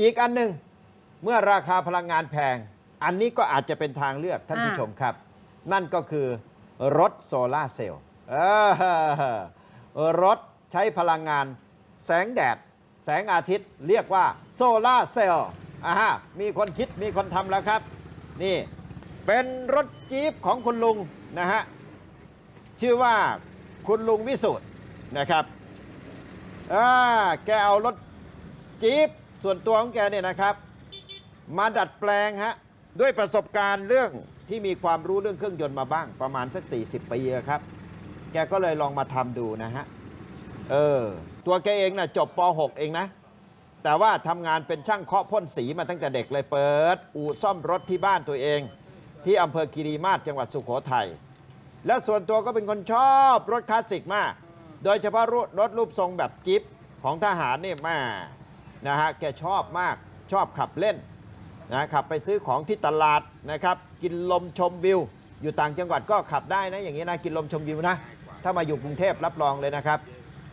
อีกอันหนึ่งเมื่อราคาพลังงานแพง อันนี้ก็อาจจะเป็นทางเลือกท่านอ่าผู้ชมครับ นั่นก็คือรถโซลาร์เซลล์เออรถใช้พลังงานแสงแดด แสงอาทิตย์เรียกว่าโซลาร์เซลล์อ่าฮะมีคนคิดมีคนทำแล้วครับ นี่เป็นรถจี๊ปของคุณลุงนะฮะ ชื่อว่าคุณลุงวิสุทธ์นะครับอ่าแกเอารถจี๊ป ส่วนตัวของแกเนี่ยนะครับ มาดัดแปลงฮะด้วยประสบการณ์เรื่องที่มีความรู้เรื่องเครื่องยนต์มาบ้าง ประมาณสัก 40 ปีอะครับ แกก็เลยลองมาทำดูนะฮะ เออ ตัวแกเองนะ่ะจบป .6 เองนะ แต่ว่าทำงานเป็นช่างเคาะพ่นสีมาตั้งแต่เด็กเลยเปิด อู่ซ่อมรถที่บ้านตัวเอง ที่อำเภอคีรีมาศจังหวัดสุโขทัยแล้วส่วนตัวก็เป็นคนชอบรถคลาสสิกมาก โดยเฉพาะรถรูปทรงแบบจิ๊ปของทหารนี่แม่ นะฮะแกชอบมากชอบขับเล่นนะขับไปซื้อของที่ตลาดนะครับกินลมชมวิว อยู่ต่างจังหวัดก็ขับได้นะอย่างนี้นะกินลมชมวิวนะถ้ามาอยู่กรุงเทพรับรองเลยนะครับ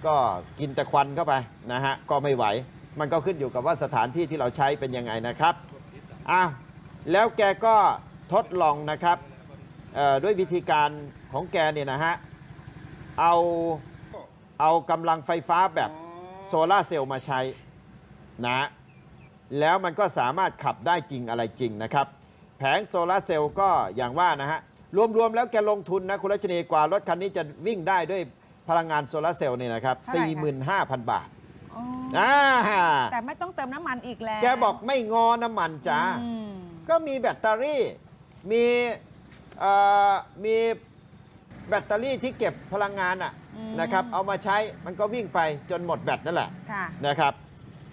ก็กินแต่ควันเข้าไปนะฮะก็ไม่ไหว มันก็ขึ้นอยู่กับว่าสถานที่ที่เราใช้เป็นยังไงนะครับอ้าวแล้วแกก็ทดลองนะครับด้วยวิธีการของแกเนี่ยนะฮะเอาเอากำลังไฟฟ้าแบบโซลาเซลล์มาใช้ นะแล้วมันก็สามารถขับได้จริงอะไรจริงนะครับ แผงโซลาร์เซลล์ก็อย่างว่านะฮะ รวม ๆ แล้วแกลงทุนนะ คุณรัชนีกว่ารถคันนี้จะวิ่งได้ด้วยพลังงานโซลาร์เซลล์เนี่ยนะครับ เท่าไหร่คะ45,000 บาทอ๋ออ่าแต่ไม่ต้องเติมน้ำมันอีกแล้วแกบอกไม่งอน้ำมันจ้า อืมก็มีแบตเตอรี่ มีเอ่อมีแบตเตอรี่ที่เก็บพลังงานอะนะครับ เอามาใช้มันก็วิ่งไปจนหมดแบตนั่นแหละค่ะ นะครับ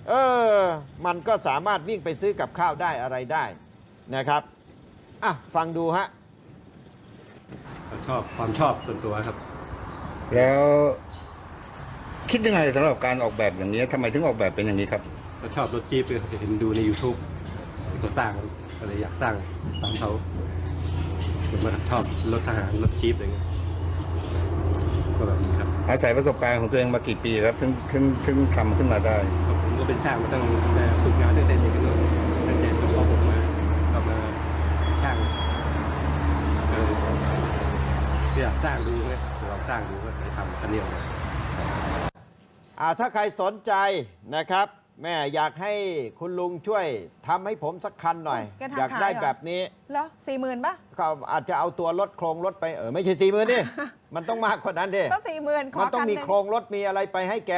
เออ มันก็สามารถวิ่งไปซื้อกับข้าวได้อะไรได้นะครับ อะ ฟังดูฮะ ชอบความชอบส่วนตัวครับ แล้วคิดยังไงสำหรับการออกแบบอย่างนี้ทำไมถึงออกแบบเป็นอย่างนี้ครับ ก็ชอบรถจี๊ปเลยครับเห็นดูใน YouTube เขาสร้างก็เลยอยากสร้างตามเขาผมก็ชอบรถทหารรถจี๊ปอะไรเงี้ยก็แบบนี้ครับอาศัยประสบการณ์ของตัวเองมากี่ปีครับถึงถึงถึงทำขึ้นมาได้ผมก็ เป็นช่างมาตั้งแต่ฝึกงานตั้งแต่เด็กเลยตั้งแต่จบป .6 มาก็มาช่างเออก็อยสร้างดูไงลองสร้างดูก็ไปทำคันเดียวเลยอ่าถ้าใครสนใจนะครับ แม่อยากให้คุณลุงช่วยทำให้ผมสักคันหน่อย แกทำอยากได้เหรอ แบบนี้ เหรอสี่หมื่นป่ะ ก็อาจจะเอาตัวรถโครงรถไปเออไม่ใช่สี่หมื่นดิ มันต้องมากกว่านั้นดิ ก็สี่หมื่นขอมันต้องคันมีนึ่ง โครงรถมีอะไรไปให้แก